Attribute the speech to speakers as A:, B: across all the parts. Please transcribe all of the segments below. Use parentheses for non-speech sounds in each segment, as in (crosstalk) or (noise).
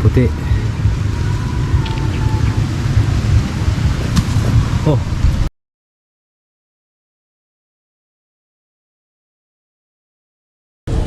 A: Puti. Oh,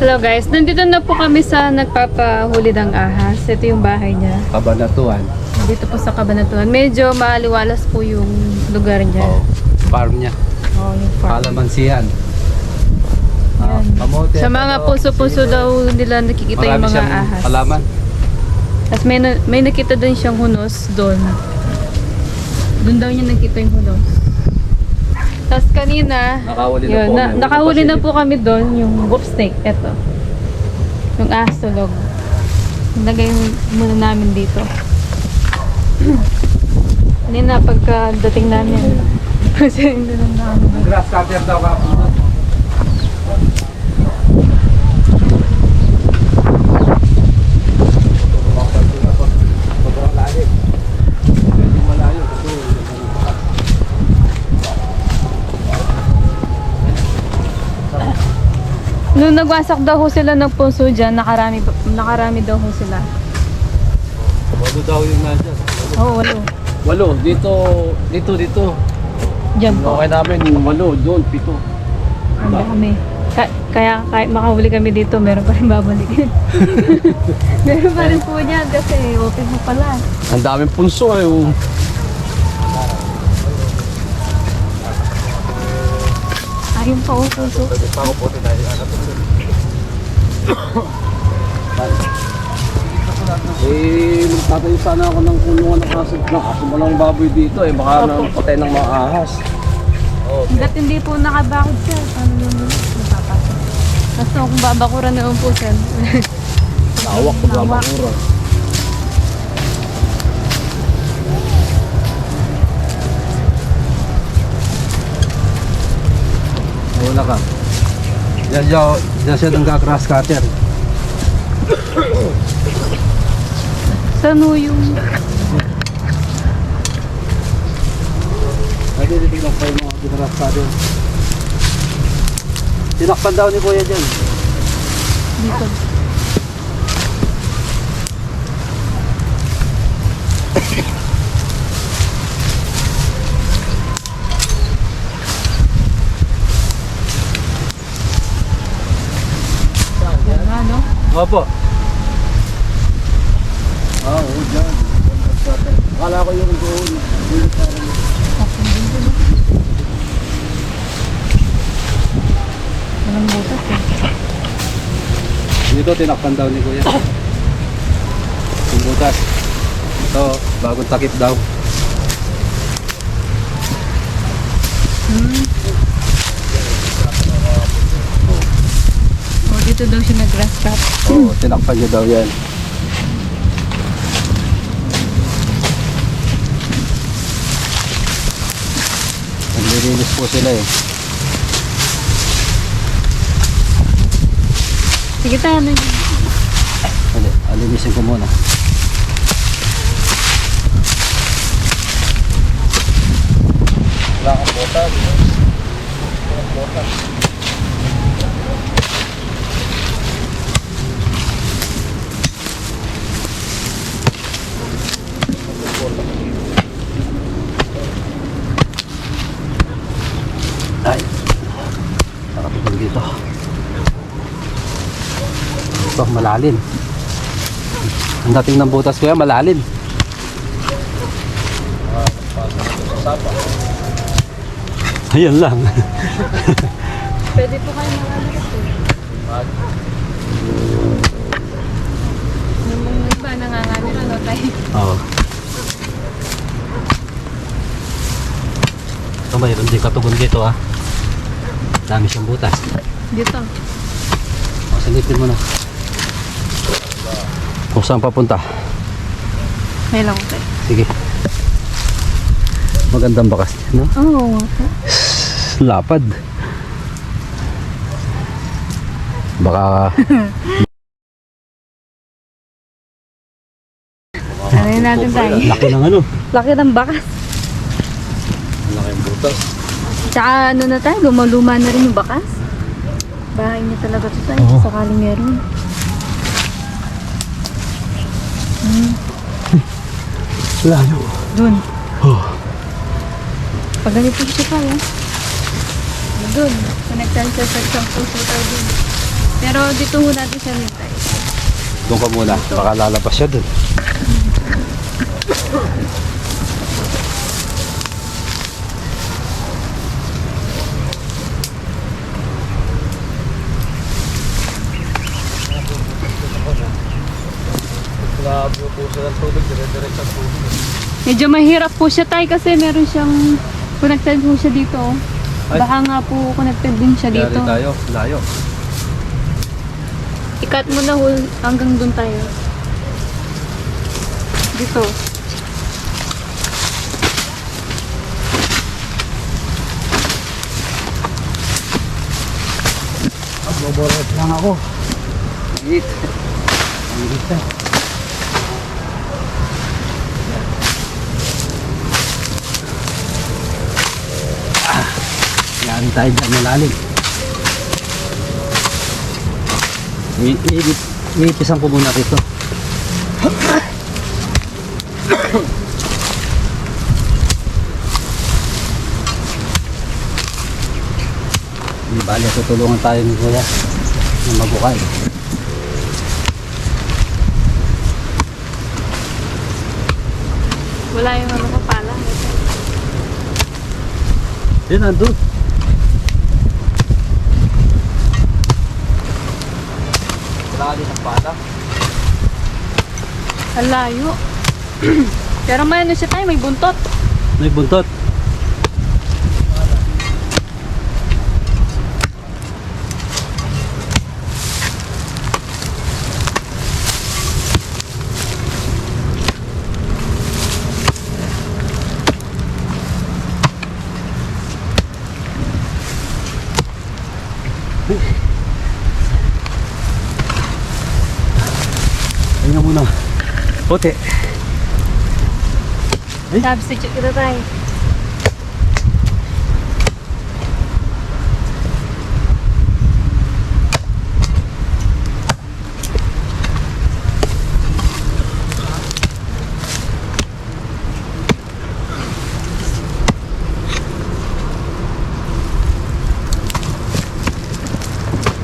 B: Hello guys, nandito na po kami sa nagpapahuli ng ahas. Ito yung bahay niya.
A: kabanatuan.
B: Dito po sa Cabanatuan. Medyo maaliwalas po yung lugar niya.
A: Oh, farm niya.
B: Oh, yung farm.
A: Kalamansihan. Ah, kamote.
B: Sa mga puso-puso daw nila nakikita yung mga ahas.
A: halaman.
B: Tapos may, na- may nakita din siyang hunos doon. Doon daw niya nakita yung hunos. Tapos kanina,
A: Nakahuli na
B: yun,
A: po
B: na,
A: kami.
B: nakahuli na po kami doon yung wolf snake. Ito. Yung ahas tulog. Nilagay muna namin dito. (clears throat) kanina pagka dating namin, kasi hindi na namin.
A: Grass cutter daw ka.
B: Nung nagwasak daw ho sila ng puso dyan, nakarami, nakarami daw ho sila.
A: Walo daw yung nandyan.
B: Oo, oh, walo.
A: Walo, dito, dito, dito.
B: Dyan po.
A: Okay namin, walo, doon, pito.
B: Ang dami. Ka- kaya kahit makahuli kami dito, meron pa rin babalikin. (laughs) meron pa rin po niyan kasi open mo pala.
A: Ang daming punso eh. oh.
B: Ayun pa oh, puso.
A: Eh, magtatayo sana ako ng kulungan ng kaso ng kaso walang baboy dito eh. Baka na patay ng mga ahas.
B: Hanggat hindi po nakabakod siya, paano yun yun? Napapasok. Basta kung babakuran na po siya. (laughs)
A: Lawak ko ba
B: Lawak.
A: makura. Wala ka. Yan siya, yan siya ng grass cutter.
B: Saan ho yung...
A: Pwede titignan pa yung mga grass cutter. Tinakpan daw ni Kuya dyan.
B: Dito. Yan nga, no?
A: Opo. Ah, oo, dyan. Akala ko yung doon.
B: Doon, no? Walang butas eh.
A: Dito, tinakpan daw ni Kuya. Yung butas. Ito, bagong takip daw.
B: Hmm. Oh, dito daw siya nag-grass cut.
A: Oo, tinakpan niya daw yan. Naglilinis po sila eh.
B: Sige tayo, ano yun?
A: Ali, alinisin ko muna. Wala kang botas. Ay, nakatulog dito. Ito, malalim. Ang dating ng butas ko yan, malalim. Ayan lang.
B: Pwede po kayo eh. Yung iba nanganganiro, no tayo?
A: Oo. Ito mayroon din katugon dito ah. Dami siyang butas.
B: Dito.
A: O, silipin mo na. Kung saan papunta.
B: May lang tayo.
A: Sige. Magandang bakas, no?
B: Oo.
A: Lapad. Baka (laughs)
B: Ano yun natin tayo?
A: laki ng ano.
B: Laki ng bakas.
A: Laki ng butas.
B: Tsaka ano na tayo, lumaluma na rin yung bakas. Bahay niya talaga to tayo,
A: Oo.
B: sakaling meron.
C: Layo.
B: Dun.
C: Oh.
B: Pag ganito siya. Dun. Connectan siya sa isang puso tayo. Pero dito ho natin siya nitay.
C: Doon ka muna. Baka lalabas siya dun.
A: Grabe yung puso ng tubig, dire-diretso ang tubig.
B: Medyo mahirap po siya tayo kasi meron siyang connected po siya dito.
A: Ay.
B: Baka nga po connected din siya
A: Dito.
B: dito.
A: tayo, layo.
B: Ikat mo na ho hanggang dun tayo. Dito.
C: Magboboret lang ako.
A: Hit.
C: Higit na. Yan tayo dyan malalim. Iipisan ko muna rito. (coughs) Di bali, tutulungan tayo ni Kuya na mabukay.
B: Wala yung ano ko pala.
C: Yan, nandun.
A: Wala din ang pala.
B: Ang layo. (clears throat) Pero may ano siya tayo, may buntot.
C: May buntot. Ayun na muna. Puti. Eh?
B: Substitute kita tayo.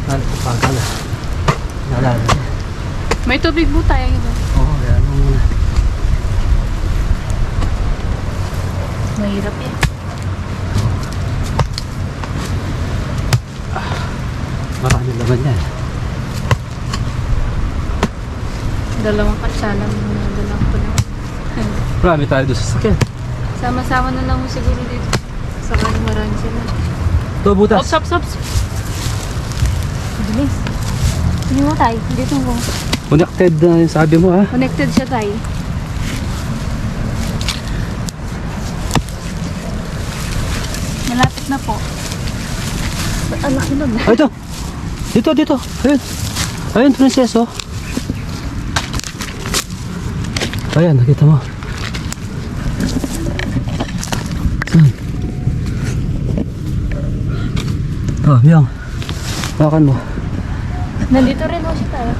C: Ano, pagkala. Nalala niya.
B: May tubig po tayo. Ito.
C: Oo, oh, yan ang muna.
B: Mahirap eh.
C: Marami laman yan.
B: Dalawang katsala mo na dalang ko na. (laughs)
C: Marami tayo doon sa sakyan.
B: Sama-sama na lang mo siguro dito. Sakaling marami sila.
C: Ito, butas.
B: Ops, ops, ops. Bilis. Hindi mo tayo. Dito mo.
C: Connected na yung sabi mo ha.
B: Connected siya tayo. Malapit na po. Ba't ang laki nun?
C: Ay, ito. Dito, dito. Ayun. Ayun, prinseso. Ayan, nakita mo. Saan? Oh, yang. Hawakan mo.
B: Nandito rin mo siya tayo.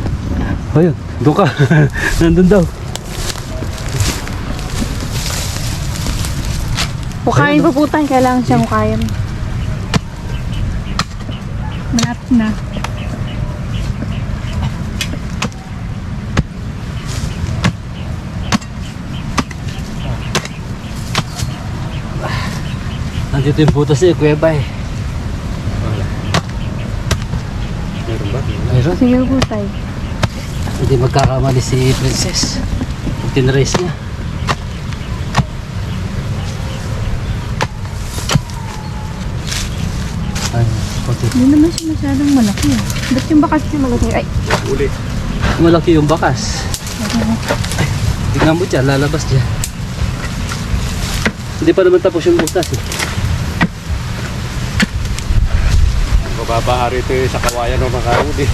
C: Ayun, doon ka. (laughs) Nandun daw.
B: Hukayin pa po tayo. Kailangan siyang hukayin. Malapit na.
C: Nandito yung butas niya, Kuya Bay. Meron ba? Meron.
B: Sige po tayo.
C: Hindi magkakamali si Princess. Pag tinrace niya. Ay, puti.
B: Hindi naman siya masyadong malaki. Ba't yung bakas siya malaki? Ay,
A: Uli.
C: Malaki yung bakas. Tingnan mo dyan, lalabas dyan. Hindi pa naman tapos yung butas eh.
A: Mababa rito yung sa kawayan ng mga uli.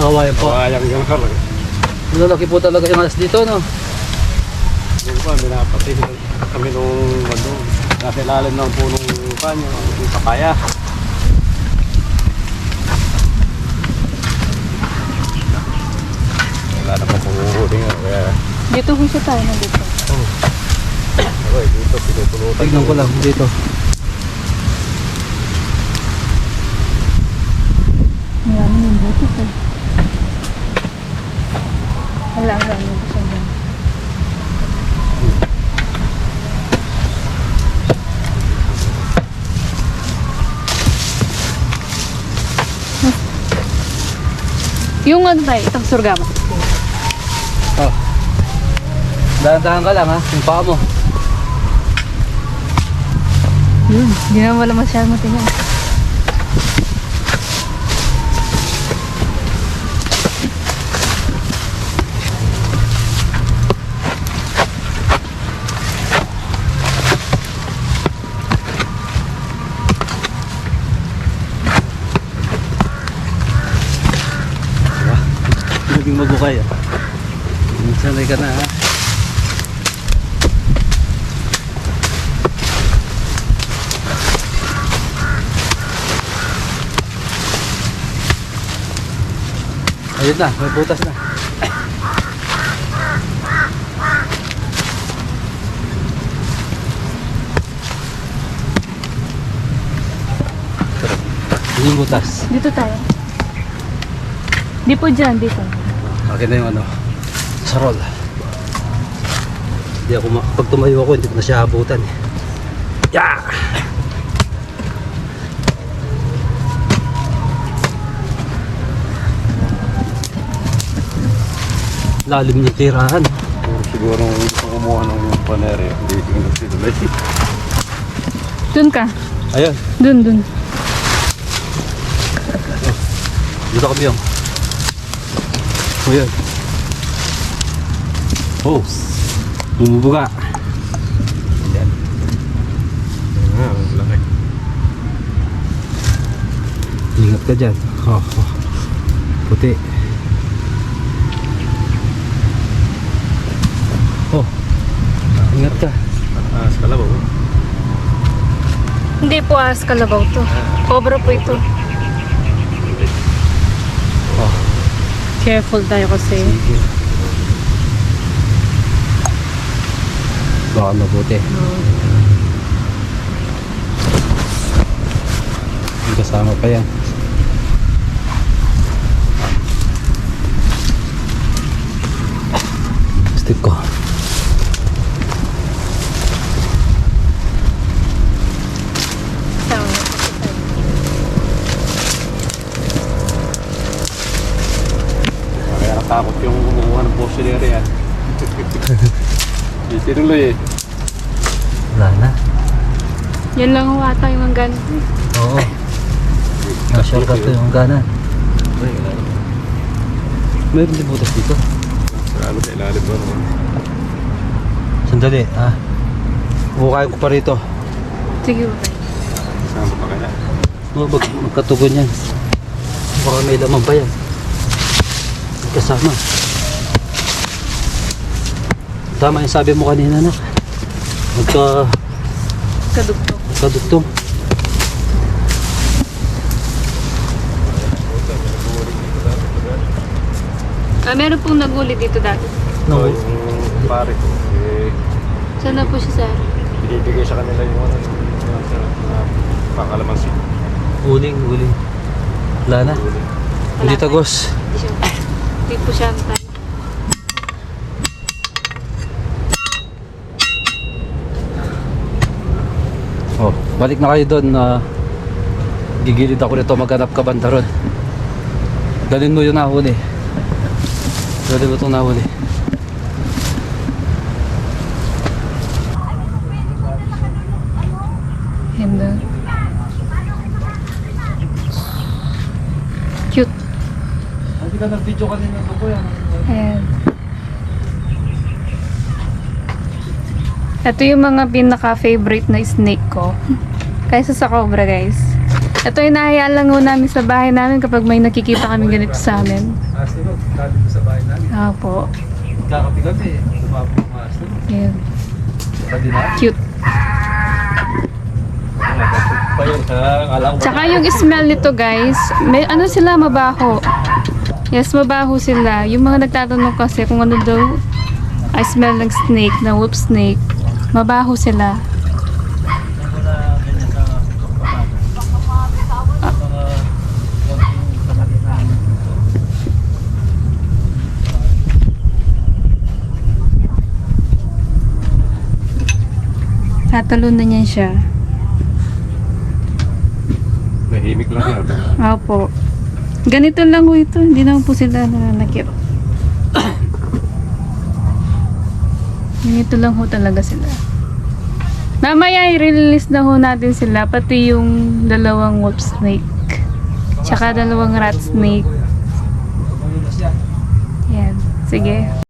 C: Nakawayan po.
A: Kawayan yung karag.
C: Lalaki po talaga yung alas dito, no?
A: Yung pa, minapatay kami nung ano, nasa ilalim ng punong kanyo, yung papaya. Wala na pa panguhuli nga, kaya
B: Dito kung siya tayo na dito.
A: Okay, dito, pinupulutan.
C: Tignan ko lang dito.
B: Marami yung butis eh. Wala, ang dami ko siya dyan. Yung ano tayo, itang surgama.
C: Dahan-dahan ka lang ha, yung paa mo.
B: Yun, hindi naman wala masyadong matingin.
C: Naging magukay ah. Sanay ka na ha. Ayun na, may butas na. Yun yung butas.
B: Dito tayo. Di po dyan, dito.
C: Akin na yung ano, sarol. Hindi ako, ma- pag tumayo ako, hindi ko na siya abutan eh. Yeah! Lalim yung tirahan.
A: Siguro gusto kumuha ng panere. Hindi tingnan si Dulay.
B: Dun ka.
C: Ayun,
B: Dun, dun.
C: dito kami yung. O yun. Oh, bumubuga. Yan.
A: Ah, laki.
C: Ingat ka dyan. Oh, oh. Puti. Oh. Ingat ka.
A: Ah, sa kalabaw.
B: Hindi po as kalabaw to. Cobra po ito.
C: Oh.
B: Careful tayo kasi.
C: Sige. Baka mabuti. May kasama pa yan. Stick ko.
B: Tama.
A: Kaya natakot yung kumuha ng portionary yan. (laughs) Hindi tinuloy eh.
C: Wala na.
B: Yan lang ho ata yung hanggan.
C: Oo. Na-shortcut ko yung gana.
A: Ay, wala na.
C: Meron din butas dito.
A: Sa ano, sa ilalim ba naman?
C: Sandali, ah. Bukain ko pa rito.
B: Sige ba?
A: Sama pa kaya.
C: Mag magkatugon yan. Baka may laman pa yan. Kasama. Tama yung sabi mo kanina na. Magka
B: Kadugtong.
C: magkadugtong.
B: Ah, meron pong naguli dito dati.
C: No.
A: So, yung pare ko, eh,
B: Saan na po siya, sir?
A: binibigay sa kanila yung ano, yung sa uh, pakalamansi.
C: Uling, uling. Wala na. Hindi tagos.
B: Hindi siya. Hindi po siya antay.
C: Oh, balik na kayo doon na gigilid ako nito maghanap ka banda ron. Dalhin mo yung nahuli. Dalhin mo itong nahuli.
B: Ganda. Cute.
C: Hindi ka nag-video kanina ito po yan.
B: Ayan. Ito yung mga pinaka-favorite na snake ko. Kaysa sa cobra, guys. Ito yung nahayaan lang ho namin sa bahay namin kapag may nakikita kami ganito sa amin.
C: Asino, dati ko sa bahay namin.
B: Opo.
C: Kakapi-kapi eh. Tumapos ng asino.
B: Ayan. Cute.
A: Ko
B: Tsaka yung smell nito, guys, may ano sila, mabaho. Yes, mabaho sila. Yung mga nagtatanong kasi kung ano daw I smell ng snake, na wolf snake. Mabaho sila. Tatalon na niyan siya.
A: Nahimik lang yan.
B: Opo. Ganito lang po ito. Hindi naman po sila nananakit. Ganito lang ho talaga sila. Mamaya i-release na ho natin sila. Pati yung dalawang wolf snake. Tsaka dalawang rat snake. Yan. Sige.